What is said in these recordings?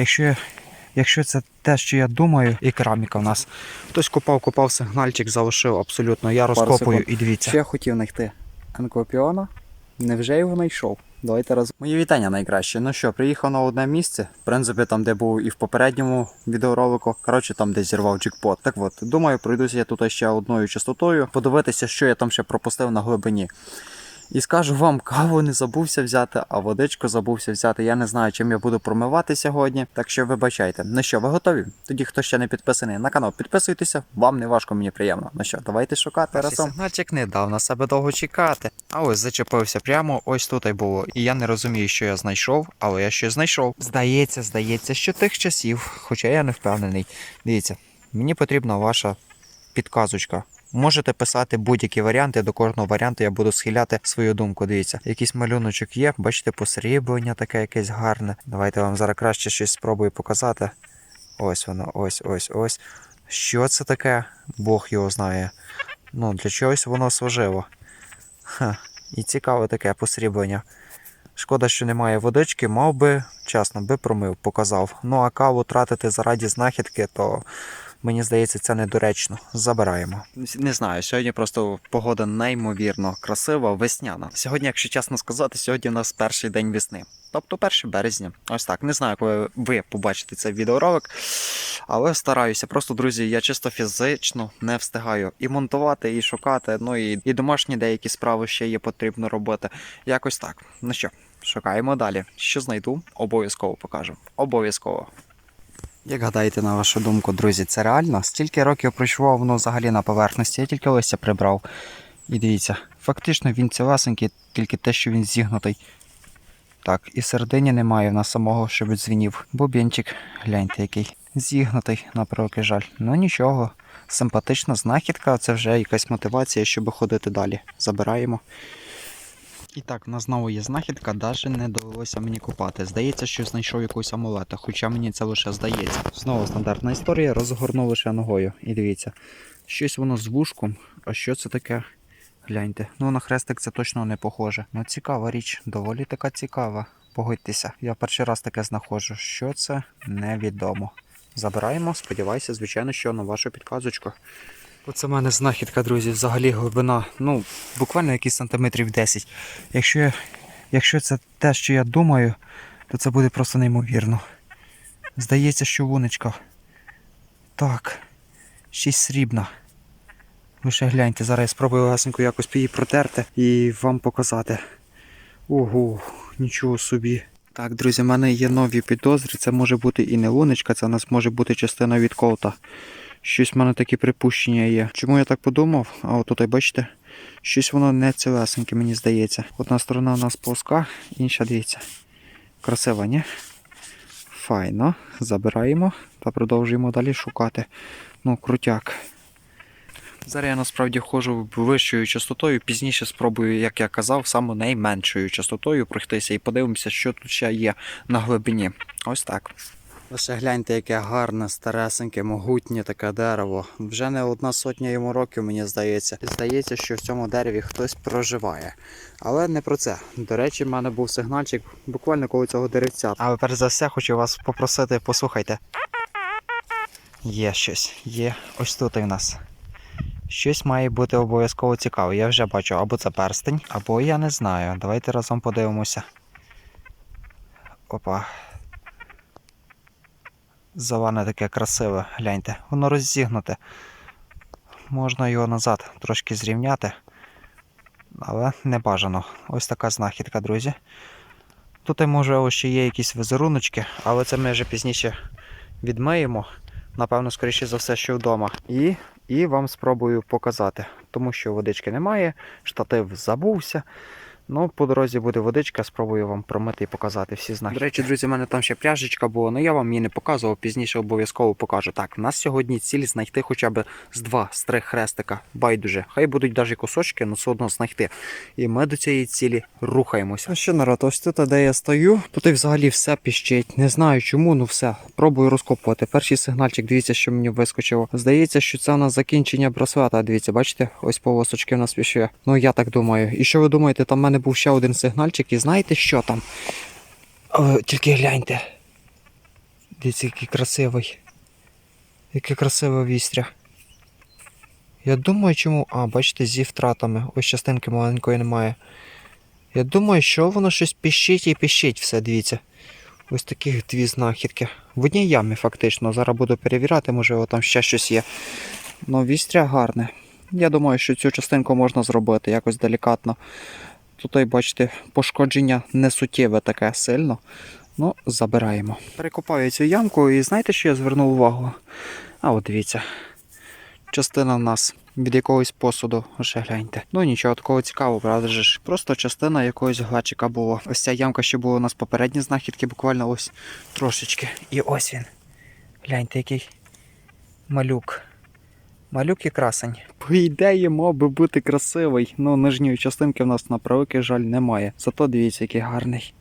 Якщо, якщо це те, що я думаю, і кераміка в нас. Хтось копав, копав сигнальчик, залишив абсолютно. Я розкопую і дивіться. Ще я хотів знайти Енкопіона. Невже його знайшов? Давайте разом. Мої вітання найкраще. Ну що, приїхав на одне місце. В принципі, там, де був і в попередньому відеоролику. Коротше, там, де зірвав джекпот. Так от, думаю, пройдуся я тут ще одною частотою, подивитися, що я там ще пропустив на глибині. І скажу вам, каву не забувся взяти, а водичку забувся взяти. Я не знаю, чим я буду промивати сьогодні. Так що вибачайте. Ну що, ви готові? Тоді, хто ще не підписаний на канал, підписуйтеся. Вам не важко, мені приємно. Ну що, давайте шукати разом. Сигнальчик не дав на себе довго чекати. А ось зачепився прямо ось тут і було. І я не розумію, що я знайшов, але я щось знайшов. Здається, здається, що тих часів, хоча я не впевнений. Дивіться, мені потрібна ваша підказочка. Можете писати будь-які варіанти. До кожного варіанту я буду схиляти свою думку. Дивіться, якийсь малюночок є, бачите, посріблення таке якесь гарне. Давайте вам зараз краще щось спробую показати. Ось воно, ось, ось, ось. Що це таке? Бог його знає. Ну, для чогось воно служило. Ха, і цікаве таке посріблення. Шкода, що немає водички, мав би, чесно, би промив, показав. Ну а каву тратити заради знахідки, то мені здається, це недоречно. Забираємо. Не знаю, сьогодні просто погода неймовірно красива, весняна. Сьогодні, якщо чесно сказати, сьогодні у нас перший день весни. Тобто 1 березня. Ось так. Не знаю, коли ви побачите цей відеоролик. Але стараюся. Просто, друзі, я чисто фізично не встигаю і монтувати, і шукати. Ну і, і домашні деякі справи ще є потрібно робити. Якось так. Ну що, шукаємо далі. Що знайду, обов'язково покажу. Обов'язково. Як гадаєте, на вашу думку, друзі, це реально? Стільки років пройшло воно взагалі на поверхності, я тільки листя прибрав. І дивіться, фактично він цілесенький, тільки те, що він зігнутий. Так, і середині немає в нас самого, щоб дзвінів. Бубінчик, гляньте який. Зігнутий, на превеликий жаль. Ну нічого. Симпатична знахідка, це вже якась мотивація, щоб ходити далі. Забираємо. І так, в нас знову є знахідка, навіть не довелося мені купати. Здається, що знайшов якусь амулета, хоча мені це лише здається. Знову стандартна історія, розгорнув лише ногою. І дивіться, щось воно з вушком. А що це таке? Гляньте. Ну на хрестик це точно не похоже. Ну цікава річ, доволі така цікава. Погодьтеся, я перший раз таке знаходжу. Що це невідомо. Забираємо, сподіваюся, звичайно, що на вашу підказочку. Оце в мене знахідка, друзі, взагалі глибина, ну, буквально якісь сантиметрів 10. Якщо, я- якщо це те, що я думаю, то це буде просто неймовірно. Здається, що вуничка. Так, й срібна. Ви ще гляньте, зараз я спробую ласенько якось її протерти і вам показати. Ого, нічого собі. Так, друзі, в мене є нові підозри. Це може бути і не луночка, це у нас може бути частина від колта. Щось в мене такі припущення є. Чому я так подумав? А от тут, бачите, щось воно не цілесеньке, мені здається. Одна сторона у нас плоска, інша дивіться. Красива, ні? Файно. Забираємо та продовжуємо далі шукати. Ну, крутяк. Зараз я насправді ходжу вищою частотою, пізніше спробую, як я казав, саме найменшою частотою пройтися і подивимося, що тут ще є на глибині. Ось так. Лише гляньте, яке гарне, старесеньке, могутнє таке дерево. Вже не одна сотня йому років, мені здається. Здається, що в цьому дереві хтось проживає. Але не про це. До речі, в мене був сигнальчик буквально коло цього деревця. Але перш за все хочу вас попросити, послухайте. Є щось, є ось тут і в нас. Щось має бути обов'язково цікаве. Я вже бачу, або це перстень, або я не знаю. Давайте разом подивимося. Опа. Зелене таке красиве, гляньте. Воно роззігнуте. Можна його назад трошки зрівняти. Але не бажано. Ось така знахідка, друзі. Тут може ще є якісь візеруночки, але це ми вже пізніше відмиємо. Напевно, скоріше за все, що вдома. І, і вам спробую показати, тому що водички немає, штатив забувся. Ну, по дорозі буде водичка, спробую вам промити і показати всі знаки. До речі, друзі, в мене там ще пряжечка була, але я вам її не показував, пізніше обов'язково покажу. Так, в нас сьогодні ціль знайти хоча б з два, з три хрестика. Байдуже. Хай будуть навіть кусочки, але все одно знайти. І ми до цієї цілі рухаємося. Ну що, народ, ось тут, де я стою, тут і взагалі все піщить. Не знаю чому, ну все. Пробую розкопувати. Перший сигнальчик, дивіться, що мені вискочило. Здається, що це у нас закінчення браслета. Дивіться, бачите, ось полосочки в нас пішли. Ну я так думаю. І що ви думаєте, там в мене був ще один сигнальчик, і знаєте, що там? Е, тільки гляньте. Дивіться, який красивий. Яке красиве вістря. Я думаю, чому. А, бачите, зі втратами. Ось частинки маленької немає. Я думаю, що воно щось піщить і піщить все, дивіться. Ось таких дві знахідки. В одній ямі, фактично. Зараз буду перевіряти, можливо, там ще щось є. Ну, вістря гарне. Я думаю, що цю частинку можна зробити якось делікатно. Тут, бачите, пошкодження не суттєве таке сильно. Ну, забираємо. Перекопаю цю ямку і знаєте, що я звернув увагу? А от дивіться. Частина в нас від якогось посуду, ще гляньте. Ну нічого такого цікавого, правда ж. Просто частина якогось глечика була. Ось ця ямка, що була у нас попередні знахідки, буквально ось трошечки. І ось він. Гляньте, який малюк. Малюк і красень. По ідеї, мав би бути красивий, але нижньої частинки в нас на правики жаль немає. Зато дивіться, який гарний.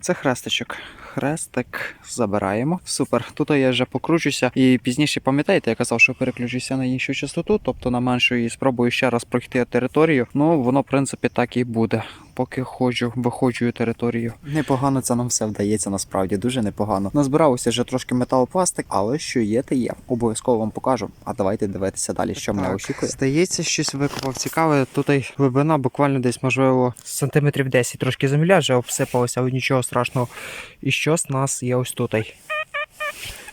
Це хрестичок. Хрестик забираємо. Супер. Тут я вже покручуся. І пізніше пам'ятаєте, я казав, що переключуся на іншу частоту, тобто на меншу і спробую ще раз пройти територію. Ну, воно, в принципі, так і буде. Поки ходжу, виходжу територію. Непогано це нам все вдається, насправді дуже непогано. Назбирався вже трошки металопластик, але що є, те є. Обов'язково вам покажу. А давайте дивитися далі, що мене очікує. Здається, щось викопав цікаве. Тут глибина буквально десь, можливо, сантиметрів 10. Трошки земля вже обсипалася, але нічого страшного. І щось у нас є ось тут.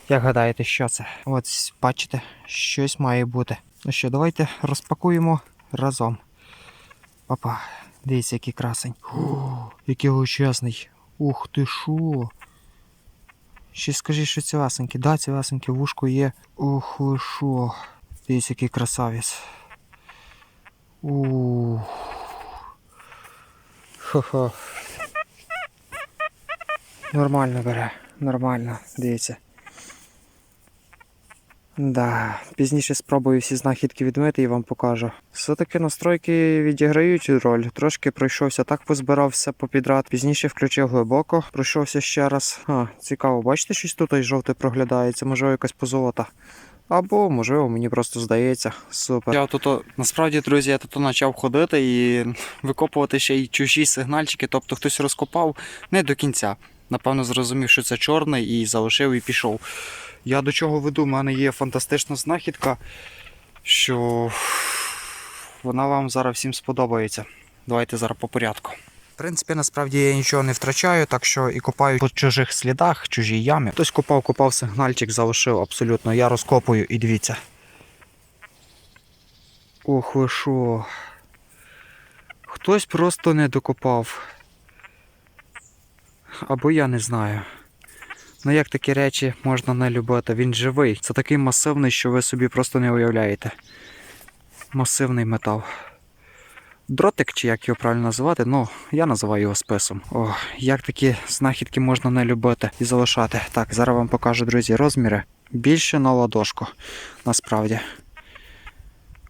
Як гадаєте, що це? От бачите, щось має бути. Ну що, давайте розпакуємо разом. Папа, дивіться, який красень. О, який величезний. Ух ти шо. Ще скажи, що цілесенький. Да, цілесенький, вушко є. Ох ви шо. Дивіться, який красавець. Ух. Хо-хо. Нормально бере, нормально, дивіться. Да, пізніше спробую всі знахідки відмити і вам покажу. Все-таки настройки відіграють роль. Трошки пройшовся, так позбирався попідрад. Пізніше включив глибоко, пройшовся ще раз. А, цікаво, бачите, щось тут жовте проглядається, можливо, якась позолота. Або, можливо, мені просто здається. Супер. Я тут, насправді, друзі, я тут почав ходити і викопувати ще й чужі сигнальчики, тобто хтось розкопав не до кінця. Напевно, зрозумів, що це чорний і залишив і пішов. Я до чого веду, У мене є фантастична знахідка, що вона вам зараз всім сподобається. Давайте зараз по порядку. В принципі, насправді я нічого не втрачаю, так що і копаю по чужих слідах, чужій ямі. Хтось копав, копав сигнальчик, залишив абсолютно. Я розкопую і дивіться. Ох ви що. Хтось просто не докопав. Або я не знаю. Ну як такі речі можна не любити? Він живий. Це такий масивний, що ви собі просто не уявляєте. Масивний метал. Дротик, чи як його правильно називати, ну я називаю його списом. О, як такі знахідки можна не любити і залишати. Так, зараз вам покажу, друзі, розміри. Більше на ладошку, насправді.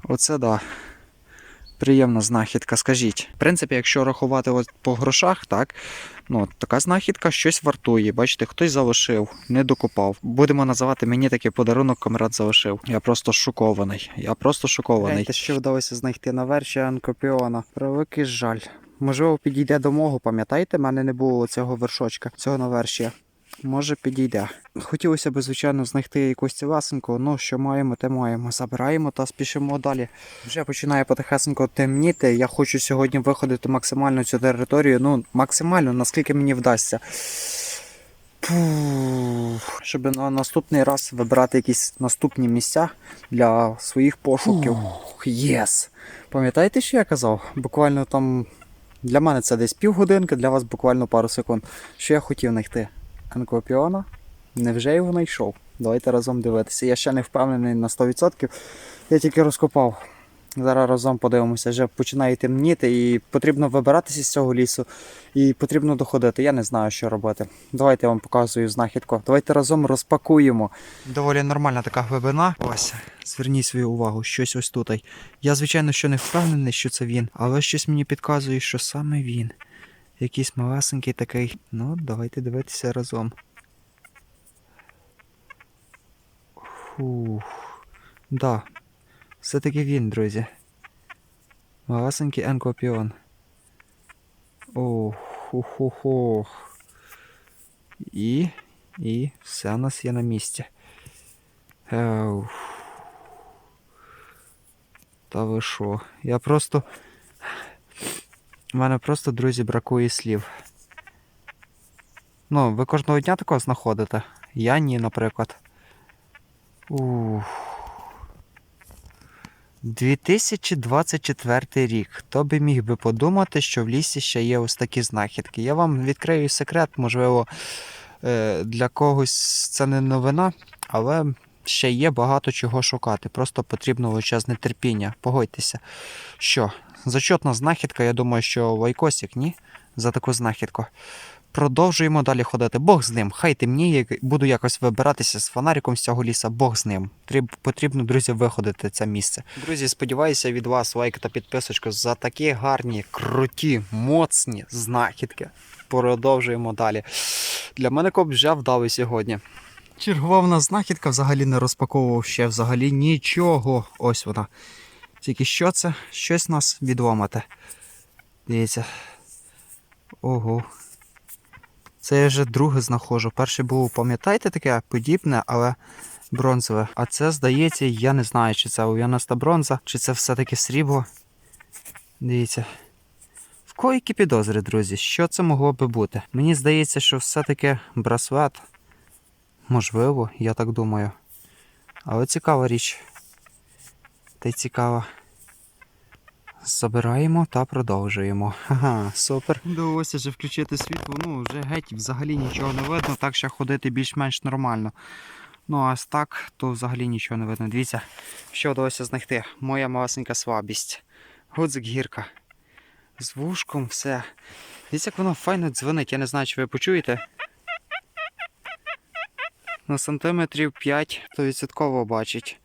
Оце да. Приємна знахідка, скажіть. В принципі, якщо рахувати от по грошах, так, ну, така знахідка щось вартує. Бачите, хтось залишив, не докопав. Будемо називати мені такий подарунок, комрад залишив. Я просто шокований. Я просто шокований. Гляньте, що вдалося знайти на верші Анкопіона. Превеликий жаль. Можливо, підійде до мого, пам'ятаєте, в мене не було цього вершочка, цього навершія. Може підійде. Хотілося б, звичайно, знайти якусь цілесеньку, ну що маємо, те маємо. Забираємо та спішимо далі. Вже починає потихесенько темніти. Я хочу сьогодні виходити максимально цю територію. Ну, максимально, наскільки мені вдасться. Щоб на наступний раз вибирати якісь наступні місця для своїх пошуків. Єс! Пам'ятаєте, що я казав? Буквально там для мене це десь півгодинки, для вас буквально пару секунд. Що я хотів знайти? Анкопіона. Невже його знайшов? Давайте разом дивитися. Я ще не впевнений на 100%. Я тільки розкопав. Зараз разом подивимося, вже починає темніти і потрібно вибиратися з цього лісу і потрібно доходити. Я не знаю, що робити. Давайте я вам показую знахідку. Давайте разом розпакуємо. Доволі нормальна така глибина. Ось, зверніть свою увагу, щось ось тут. Я, звичайно, що не впевнений, що це він, але щось мені підказує, що саме він. Якийсь малесенький такий. Ну, давайте дивитися разом. Фух. Да. Все-таки він, друзі. Малесенький енкопіон. Ох, хо-хо-хо. І І все у нас є на місці. Еу. Та ви що? Я просто. У мене просто, друзі, бракує слів. Ну, ви кожного дня такого знаходите? Я ні, наприклад. Ух. 2024 рік. Хто би міг би подумати, що в лісі ще є ось такі знахідки. Я вам відкрию секрет, можливо, е, для когось це не новина, але ще є багато чого шукати. Просто потрібно величезне терпіння. Погодьтеся. Що, зачетна знахідка, я думаю, що Вайкосік, ні? За таку знахідку. Продовжуємо далі ходити. Бог з ним. Хай темніє, буду якось вибиратися з фонариком з цього ліса. Бог з ним. Тріб, потрібно, друзі, виходити це місце. Друзі, сподіваюся від вас лайк та підписочку за такі гарні, круті, моцні знахідки. Продовжуємо далі. Для мене коп вже вдали сьогодні. Чергова в нас знахідка взагалі не розпаковував ще взагалі нічого. Ось вона. Тільки що це? Щось нас відломати. Дивіться. Ого. Це я вже друге знаходжу. Перший був, пам'ятаєте, таке подібне, але бронзове. А це, здається, я не знаю, чи це ов'яноста бронза, чи це все-таки срібло. Дивіться. В кого які підозри, друзі? Що це могло би бути? Мені здається, що все-таки браслет. Можливо, я так думаю. Але цікава річ. Та й цікава. Забираємо та продовжуємо. Ага, супер. Вдалося вже включити світло, ну вже геть взагалі нічого не видно, так що ходити більш-менш нормально. Ну а ось так, то взагалі нічого не видно. Дивіться, що вдалося знайти. Моя малесенька слабість. Гудзик гірка. З вушком все. Дивіться, як воно файно дзвонить, я не знаю, чи ви почуєте. На сантиметрів 5 то відсотково бачить.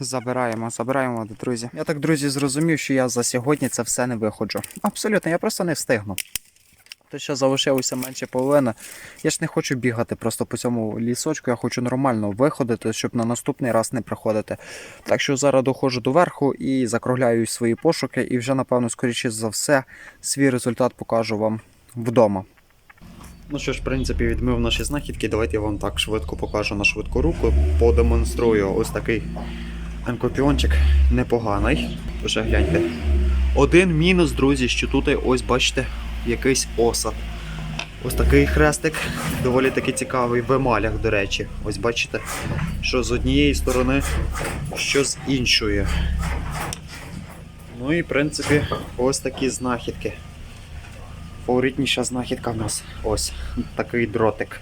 Забираємо, забираємо, друзі. Я так, друзі, зрозумів, що я за сьогодні це все не виходжу. Абсолютно, я просто не встигну. То що залишилося менше половини. Я ж не хочу бігати просто по цьому лісочку, я хочу нормально виходити, щоб на наступний раз не приходити. Так що зараз доходжу до верху і закругляю свої пошуки, і вже, напевно, скоріше за все, свій результат покажу вам вдома. Ну що ж, в принципі, відмив наші знахідки. Давайте я вам так швидко покажу на швидку руку. Подемонструю ось такий енкопіончик непоганий. Вже гляньте. Один мінус, друзі, що тут ось бачите якийсь осад. Ось такий хрестик, доволі таки цікавий в емалях, до речі. Ось бачите, що з однієї сторони, що з іншої. Ну і в принципі, ось такі знахідки. Фаворитніша знахідка в нас ось такий дротик.